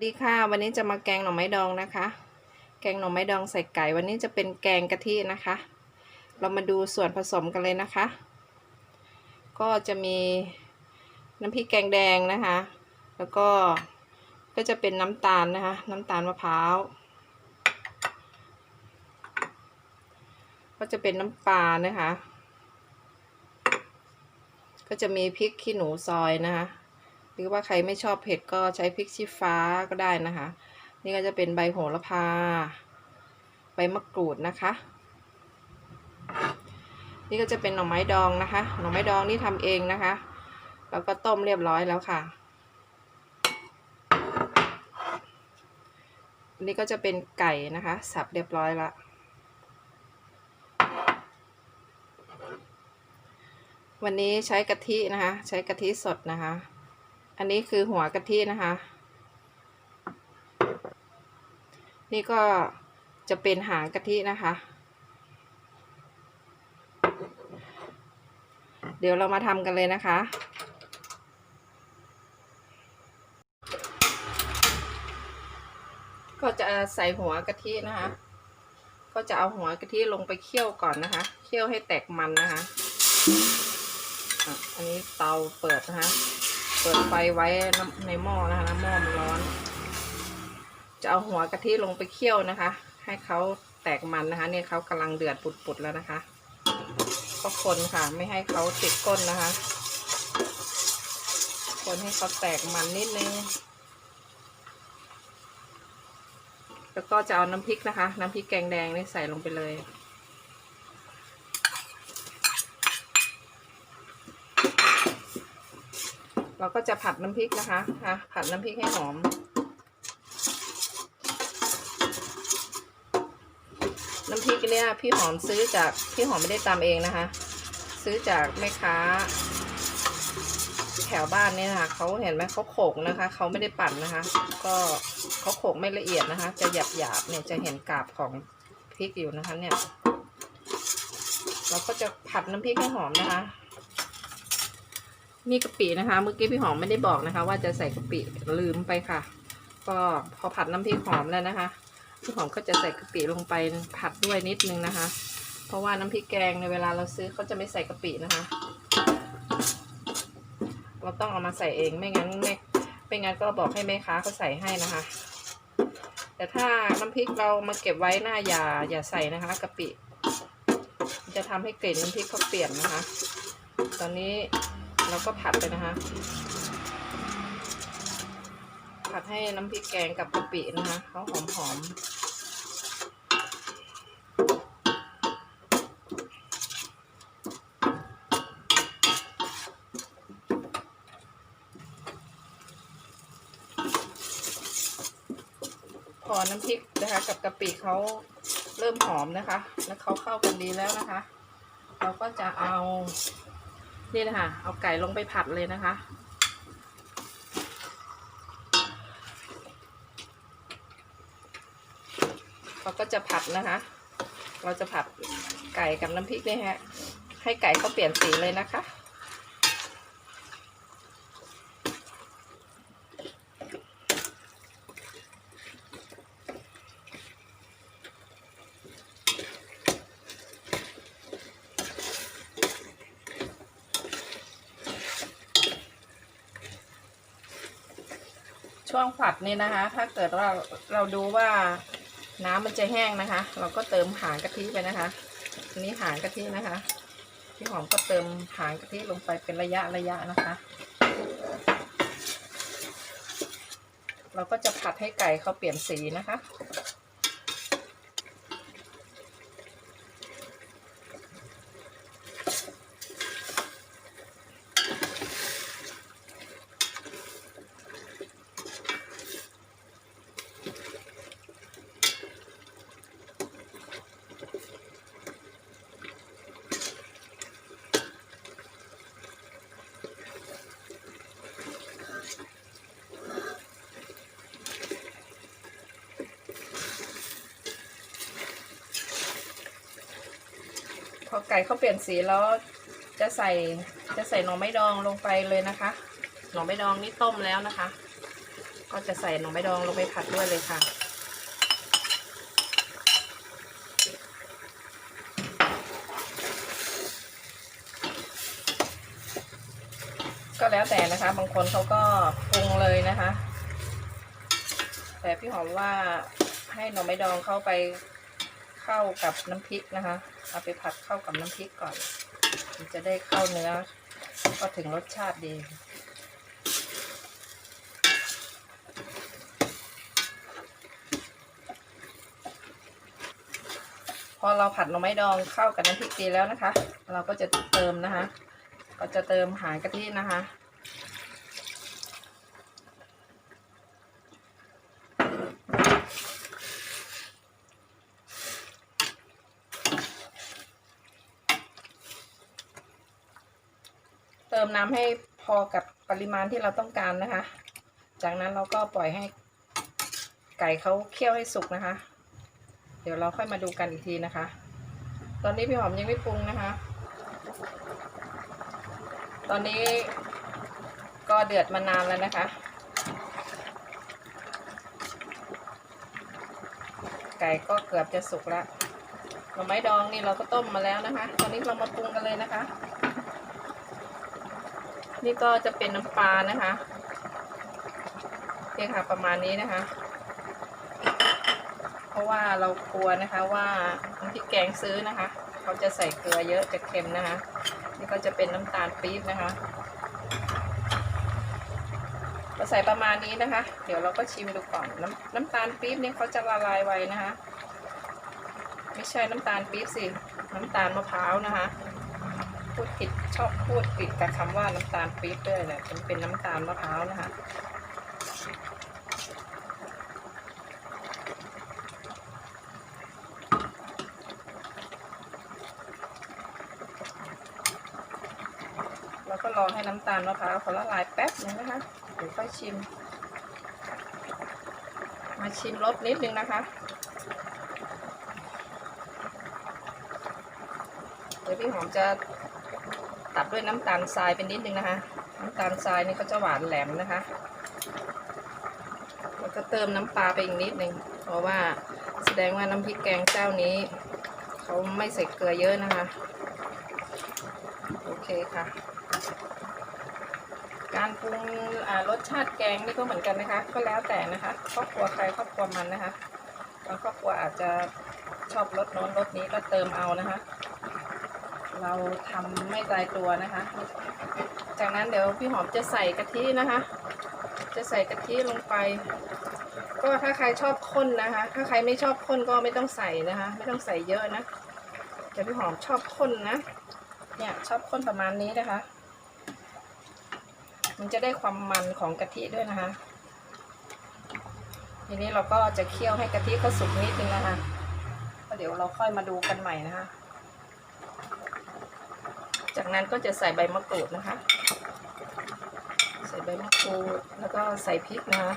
สวัสดีค่ะ วันนี้จะมาแกงหน่อไม้ดองนะคะ แกงหน่อไม้ดองใส่ไก่ วันนี้จะเป็นแกงกะทินะคะ เรามาดูส่วนผสมกันเลยนะคะ ก็จะมีน้ำพริกแกงแดงนะคะ แล้วก็ก็จะเป็นน้ำตาลนะคะ น้ำตาลมะพร้าว ก็จะเป็นน้ำปลานะคะ ก็จะมีพริกขี้หนูซอยนะคะ รือว่าใครไม่ชอบเผ็ดก็ใช้พริกชี้ฟ้าก็ได้นะคะ นี่ก็จะเป็นใบโหระพา ใบมะกรูดนะคะ นี่ก็จะเป็นหน่อไม้ดองนะคะ หน่อไม้ดองนี่ทำเองนะคะ แล้วก็ต้มเรียบร้อยแล้วค่ะอันนี้ก็จะเป็นไก่นะคะ สับเรียบร้อยละวันนี้ใช้กะทินะคะ ใช้กะทิสดนะคะ อันนี้คือหัวกะทินะคะ นี่ก็จะเป็นหางกะทินะคะ เดี๋ยวเรามาทำกันเลยนะคะ ก็จะใส่หัวกะทินะคะ ก็จะเอาหัวกะทิลงไปเคี่ยวก่อนนะคะ เคี่ยวให้แตกมันนะคะอะอันนี้เตาเปิดนะคะ เปิดไฟไว้ในหม้อนะคะน้ำหม้อมันร้อน จะเอาหัวกะทิลงไปเคี่ยวนะคะ ให้เขาแตกมันนะคะ เนี่ยเขากำลังเดือดปุดๆแล้วนะคะก็คนค่ะ ไม่ให้เขาติดก้นนะคะ คนให้เขาแตกมันนิดนึง แล้วก็จะเอาน้ำพริกนะคะ น้ำพริกแกงแดงนี่ใส่ลงไปเลย เราก็จะผัดน้ำพริกนะคะะผัดน้ำพริกให้หอม น้ำพริกเนี่ยพี่หอมซื้อจากพี่หอมไม่ได้ตำเองนะคะ ซื้อจากแม่ค้า แถวบ้านเนี่ยนะคะเขาเห็นไหมเขาโขกนะคะเขาไม่ได้ปั่นนะคะ ก็เขาโขกไม่ละเอียดนะคะ จะหยาบหยาบๆเนี่ยจะเห็นกาบของพริกอยู่นะคะเนี่ย เราก็จะผัดน้ำพริกให้หอมนะคะ นี่กะปินะคะ เมื่อกี้พี่หอมไม่ได้บอกนะคะ ว่าจะใส่กะปิลืมไปค่ะ ก็พอผัดน้ำพริกหอมแล้วนะคะพี่หอมก็จะใส่กะปิลงไปผัดด้วยนิดนึงนะคะ เพราะว่าน้ำพริกแกงในเวลาเราซื้อเขาจะไม่ใส่กะปินะคะ เราต้องเอามาใส่เองไม่งั้นไม่ไม่งั้นก็บอกให้แม่ค้าเขาใส่ให้นะคะ แต่ถ้าน้ำพริกเรามาเก็บไว้หน้าอย่าอย่าใส่นะคะกะปิจะทำให้กลิ่นน้ำพริกเขาเปลี่ยนนะคะ ตอนนี้ เราก็ผัดไปนะคะ ผัดให้น้ำพริกแกงกับกะปินะคะเขาหอมหอมพอน้ำพริกนะคะกับกะปิเขาเริ่มหอมนะคะ แล้วเขาเข้ากันดีแล้วนะคะ เราก็จะเอา นี่นะคะ เอาไก่ลงไปผัดเลยนะคะ เราก็จะผัดนะคะ เราจะผัดไก่กับน้ำพริกนี่ฮะ ให้ไก่เขาเปลี่ยนสีเลยนะคะ ช่วงผัดนี่นะคะ ถ้าเกิดว่าเราดูว่าน้ำมันจะแห้งนะคะ เราก็เติมหางกะทิไปนะคะอันนี้หางกะทินะคะ พี่หอมก็เติมหางกะทิลงไปเป็นระยะระยะนะคะ เราก็จะผัดให้ไก่เขาเปลี่ยนสีนะคะ ไก่เขาเปลี่ยนสีแล้วจะใส่จะใส่หน่อไม้ดองลงไปเลยนะคะ หน่อไม้ดองนี่ต้มแล้วนะคะ ก็จะใส่หน่อไม้ดองลงไปผัดด้วยเลยค่ะ ก็แล้วแต่นะคะ บางคนเขาก็ปรุงเลยนะคะ แต่พี่หอมว่าให้หน่อไม้ดองเข้าไป เข้ากับน้ำพริกนะคะ เอาไปผัดเข้ากับน้ำพริกก่อน มันจะได้เข้าเนื้อ ก็ถึงรสชาติดีพอเราผัดหน่อไม้ดองเข้ากับน้ำพริกดีแล้วนะคะ เราก็จะเติมนะคะ ก็จะเติมหางกะทินะคะ น้ำให้พอกับปริมาณที่เราต้องการนะคะ จากนั้นเราก็ปล่อยให้ไก่เขาเคี่ยวให้สุกนะคะ เดี๋ยวเราค่อยมาดูกันอีกทีนะคะ ตอนนี้พี่หอมยังไม่ปรุงนะคะ ตอนนี้ก็เดือดมานานแล้วนะคะไก่ก็เกือบจะสุกแล้วหน่อไม้ดองนี่เราก็ต้มมาแล้วนะคะ ตอนนี้เรามาปรุงกันเลยนะคะ นี่ก็จะเป็นน้ำปลานะคะเนี่ค่ะประมาณนี้นะคะ เพราะว่าเรากลัวนะคะว่าน้ำพริกแกงซื้อนะคะ เขาจะใส่เกลือเยอะจะเค็มนะคะ นี่ก็จะเป็นน้ำตาลปี๊บนะคะเราใส่ประมาณนี้นะคะ เดี๋ยวเราก็ชิมดูก่อนน้ำน้ำตาลปี๊บเนี่ยเขาจะละลายไวนะคะ ไม่ใช่น้ำตาลปี๊บสิ น้ำตาลมะพร้าวนะคะ พูดผิดชอบพูดผิดกับคำว่าน้ำตาลปี๊บด้วยแหละมันเป็นน้ำตาลมะพร้าวนะคะแล้วก็รอให้น้ำตาลมะพร้าวเขาละลายแป๊บนึงนะคะเดี๋ยวค่อยชิม มาชิมรสนิดนึงนะคะเดี๋ยวพี่หอมจะ ตัดด้วยน้ำตาลทรายเป็นนิดนึงนะคะ น้ำตาลทรายนี่เขาจะหวานแหลมนะคะ แล้วก็เติมน้ำปลาไปอีกนิดนึงเพราะว่าแสดงว่าน้ำพริกแกงเจ้านี้เขาไม่ใส่เกลือเยอะนะคะ โอเคค่ะ การปรุงรสชาติแกงนี่ก็เหมือนกันนะคะ ก็แล้วแต่นะคะครอบครัวใครครอบครัวมันนะคะบางครอบครัวอาจจะชอบรสโน้นรสนี้ก็เติมเอานะคะ เราทำไม่ตายตัวนะคะ จากนั้นเดี๋ยวพี่หอมจะใส่กะทินะคะ จะใส่กะทิลงไป ก็ถ้าใครชอบข้นนะคะ ถ้าใครไม่ชอบข้นก็ไม่ต้องใส่นะคะ ไม่ต้องใส่เยอะนะแต่พี่หอมชอบข้นนะ เนี่ยชอบข้นประมาณนี้นะคะ มันจะได้ความมันของกะทิด้วยนะคะ ทีนี้เราก็จะเคี่ยวให้กะทิเขาสุกนิดนึงนะคะแล้วเดี๋ยวเราค่อยมาดูกันใหม่นะคะ นั้นก็จะใส่ใบมะกรูดนะคะ ใส่ใบมะกรูดแล้วก็ใส่พริกนะคะ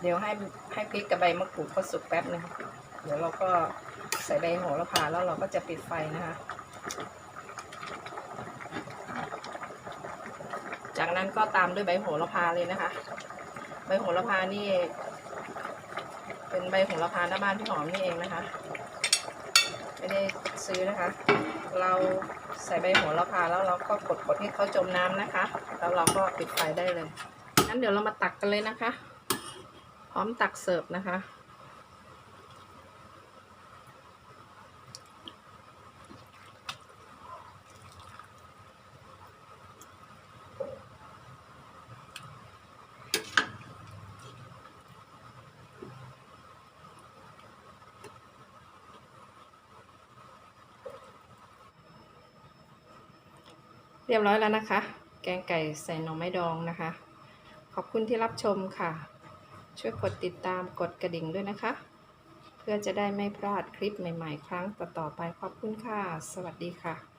เดี๋ยวให้ให้พริกกับใบมะกรูดเขาสุกแป๊บนึง เดี๋ยวเราก็ ใส่ใบโหระพาแล้วเราก็จะปิดไฟนะคะ จากนั้นก็ตามด้วยใบโหระพาเลยนะคะ ใบโหระพานี่ เป็นใบโหระพาหน้าบ้านพี่หอมนี่เองนะคะ ไม่ได้ซื้อนะคะ เราใส่ใบโหระพาแล้วเราก็กดกดให้เขาจมน้ำนะคะ แล้วเราก็ปิดไฟได้เลยงั้นเดี๋ยวเรามาตักกันเลยนะคะ พร้อมตักเสิร์ฟนะคะ เรียบร้อยแล้วนะคะ แกงไก่ใส่หน่อไม้ดองนะคะ ขอบคุณที่รับชมค่ะ ช่วยกดติดตามกดกระดิ่งด้วยนะคะ เพื่อจะได้ไม่พลาดคลิปใหม่ ๆ ครั้งต่อๆไปขอบคุณค่ะ สวัสดีค่ะ